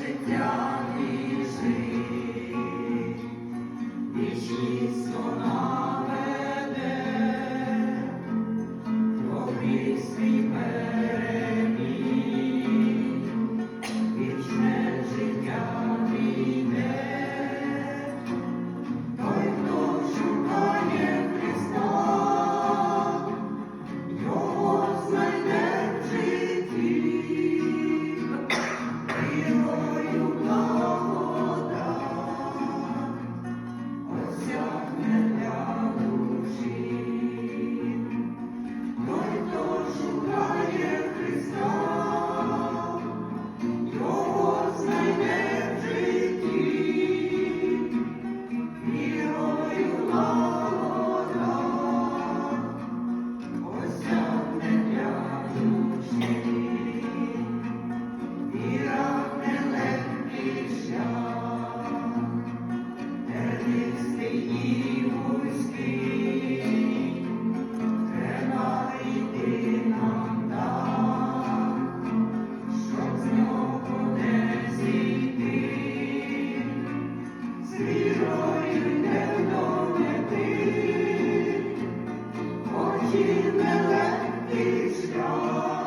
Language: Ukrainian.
життя біжить, біжить вона. strong.